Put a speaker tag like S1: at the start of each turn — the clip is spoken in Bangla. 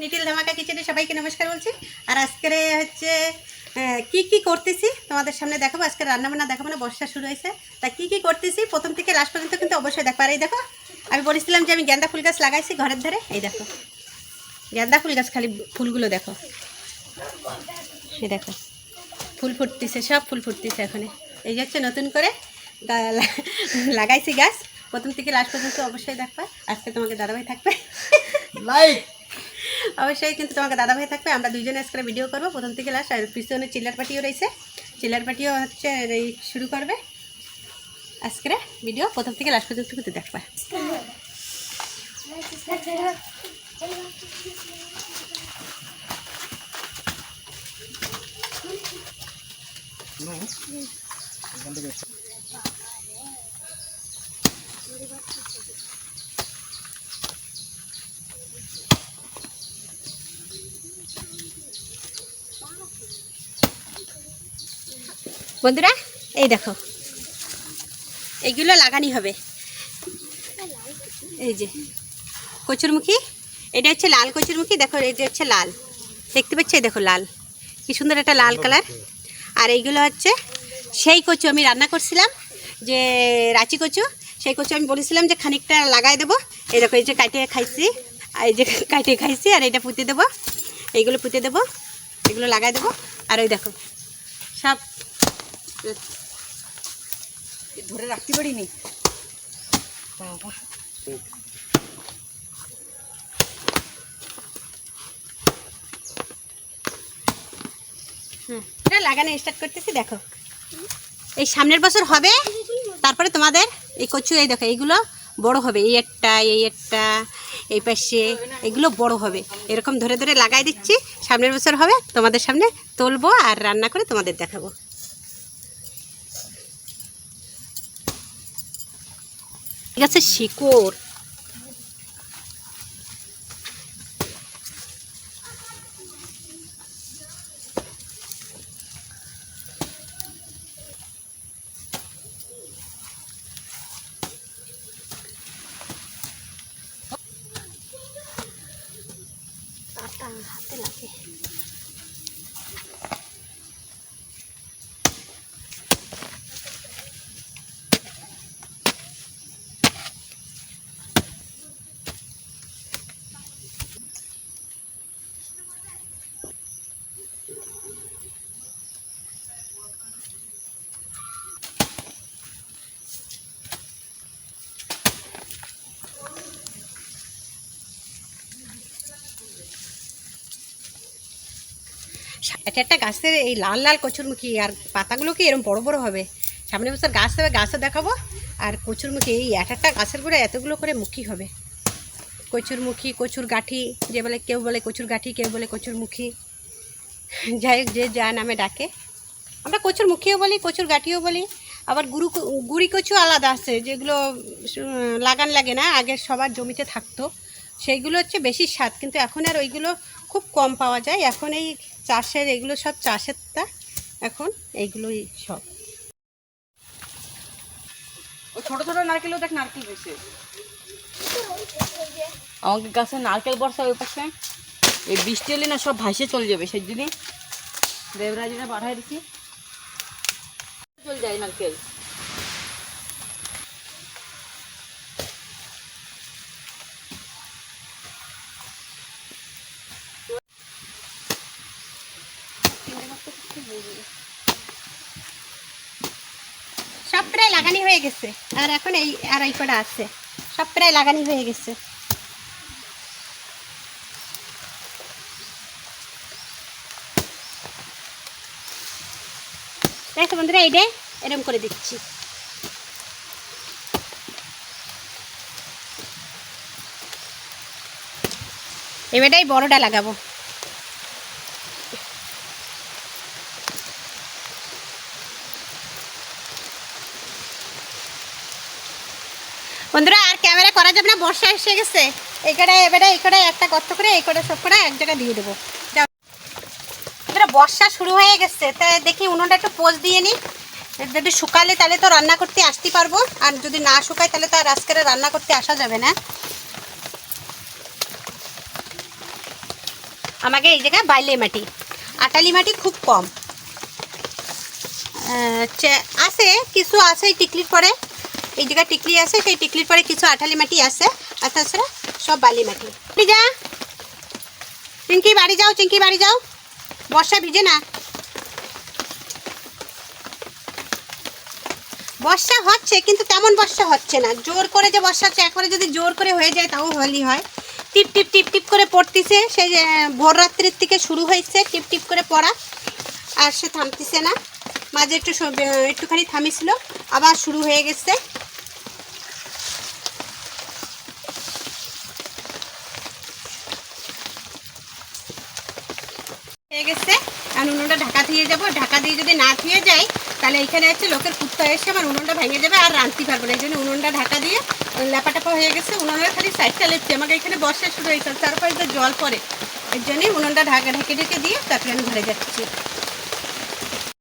S1: নিটিল ধামাকা কিচেনে সবাইকে নমস্কার বলছি। আর আজকের হচ্ছে কি কি করতেছি তোমাদের সামনে দেখাবো। আজকে রান্নাবান্না দেখাবো না, বর্ষা শুরু হয়েছে। তা কি কি করতেছি? প্রথম থেকে লাস্ট পর্যন্ত কিন্তু অবশ্যই দেখো। আর এই দেখো, আমি বলেছিলাম যে আমি গেন্দা ফুল গাছ লাগাইছি ঘরের ধারে। এই দেখো, গেন্দা ফুল গাছ খালি ফুলগুলো দেখো। এই দেখো, ফুল ফুটতেছে, সব ফুল ফুটতেছে এখন এই হচ্ছে নতুন করে লাগাইছি গাছ। প্রথম থেকে লাস্ট পর্যন্ত অবশ্যই দেখবা। আজকে তোমাকে দাদাভাই থাকবে।
S2: লাইক
S1: অবশ্যই কিন্তু তোমাকে দাদা ভাই থাকবে, আমরা দুইজনে আজকে ভিডিও করব। প্রথম থেকে লাস্ট আর পিছনে চিল্লার পাটিও রয়েছে। চিল্লার পাটিও হচ্ছে, এই, শুরু করবে। আজকে ভিডিও প্রথম থেকে লাস্ট পর্যন্ত কিন্তু দেখবা। বন্ধুরা, এই দেখো। এইগুলো লাগানি হবে। এই যে, কচুরমুখী, এটা হচ্ছে লাল কচুরমুখী, দেখো, এই যে হচ্ছে লাল। দেখতে পাচ্ছি? দেখো, লাল। কি সুন্দর একটা লাল কালার। আর এইগুলো হচ্ছে, সেই কচু আমি রান্না করছিলাম, যে রাঁচি কচু, সেই কচু আমি বলেছিলাম যে খানিকটা লাগাই দেবো। এই দেখো, এই যে কাটিয়ে খাইছি, আর এই যে কাটিয়ে খাইছি, আর এটা পুঁতে দেবো। এইগুলো পুঁতে দেবো, এগুলো লাগাই দেবো। আর ওই দেখো, সব
S2: ধরে রাখতে পারিনি।
S1: এটা লাগানো স্টার্ট করতেছি, দেখো। এই সামনের বছর হবে, তারপরে তোমাদের এই কচু, এই দেখো, এইগুলো বড় হবে। এই একটা এই একটা, এই পাশে, এগুলো বড় হবে। এরকম ধরে ধরে লাগাই দিচ্ছি। সামনের বছর হবে, তোমাদের সামনে তুলবো আর রান্না করে তোমাদের দেখাবো। আছে শিকড়। হাতে লাগে। এটা একটা গাছের এই লাল লাল কচুরমুখী, আর পাতাগুলো কি এরকম বড় বড় হবে? সামনে বছর গাছ হবে, গাছও দেখাবো। আর কচুরমুখী, এই এক একটা গাছের গোড়ে এতগুলো করে মুখী হবে। কচুরমুখী কচুর গাঠি যে বলে, কেউ বলে কচুর গাঠি কেউ বলে কচুরমুখী। যাই হোক, যে যা নামে ডাকে। আমরা কচুর মুখিও বলি কচুর গাঠিও বলি। আবার গুরু, গুড়ি কচু আলাদা আছে, যেগুলো লাগান লাগে না, আগে সবার জমিতে থাকতো। সেইগুলো হচ্ছে বেশি স্বাদ, কিন্তু এখন আর ওইগুলো খুব কম পাওয়া যায়। এখন এই চাষের, এগুলো সব চাষেরটা এখন এইগুলোই সব।
S2: ছোট ছোট নারকেলও দেখ, নারকেল হয়েছে। আমাকে গাছে নারকেল বর্ষা ওই পাশে। এই বৃষ্টি হলে না সব ভাসে চলে যাবে, সেই জন্যই দেবরাজিরা পাঠাই দিচ্ছি চলে যায় নারকেল।
S1: সব প্রায় লাগানি হয়ে গেছে। আর এখন এই আর এই কটা আছে। সব প্রায় লাগানি হয়ে গেছে। দেখো বন্ধুরা এইটাই এরকম করে দিচ্ছি। এবারটাই বড়টা লাগাবো। বন্ধুরা, আর ক্যামেরা করা যাবে না, বর্ষা এসে গেছে। কটা এবারে কটা একটা গর্ত করে এই কটা সব করে এক জায়গায় দিয়ে দেবো। বন্ধুরা, বর্ষা শুরু হয়ে গেছে, তাই দেখি উনুনটা একটু পোজ দিয়ে নিই। যদি শুকালে তাহলে তো রান্না করতে আসতে পারব, আর যদি না শুকায় তাহলে তো আর আজকে রান্না করতে আসা যাবে না। আমাকে এই জায়গায় বাইলে মাটি, আটালি মাটি খুব কম। আছে, কিছু আছে টিকলির পরে। এই জায়গায় টিকলি আছে, সেই টিকলির পরে কিছু আঠালি মাটি আছে, আর তাছাড়া সব বালি মাটি। যা। চিঙ্কি বাড়ি যাও চিঙ্কি বাড়ি যাও। বর্ষা ভিজে না। বর্ষা হচ্ছে, কিন্তু তেমন বর্ষা হচ্ছে না। জোর করে যে বর্ষা হচ্ছে, একবারে যদি জোর করে হয়ে যায়, তাও হলি হয়। টিপ টিপ টিপ টিপ করে পড়তেছে, সেই ভোর রাত্রির থেকে শুরু হয়েছে, টিপ টিপ করে পড়া, আর সে থামতেছে না। মাঝে একটু একটুখানি থামিছিল, আবার শুরু হয়ে গেছে। হয়ে গেছে। আর উনুনটা ঢাকা দিয়ে যাব। ঢাকা দিয়ে যদি না থিয়ে যায় তাহলে এখানে আছে লোকের কুত্তা এসে আমার উনুনটা ভেঙে যাবে আর রাঁধতে পারব না। এই জন্য উনুনটা ঢাকা দিয়ে ল্যাপা টাপা হয়ে গেছে। উনুনের খালি সাইডটা লেপছে। আমাকে এখানে বর্ষা শুরু হয়েছে তারপরে জল পড়ে, এর জন্যই উনুনটা ঢাকা ঢেকে ঢেকে দিয়ে তারপরে আমি ঘরে যাচ্ছি।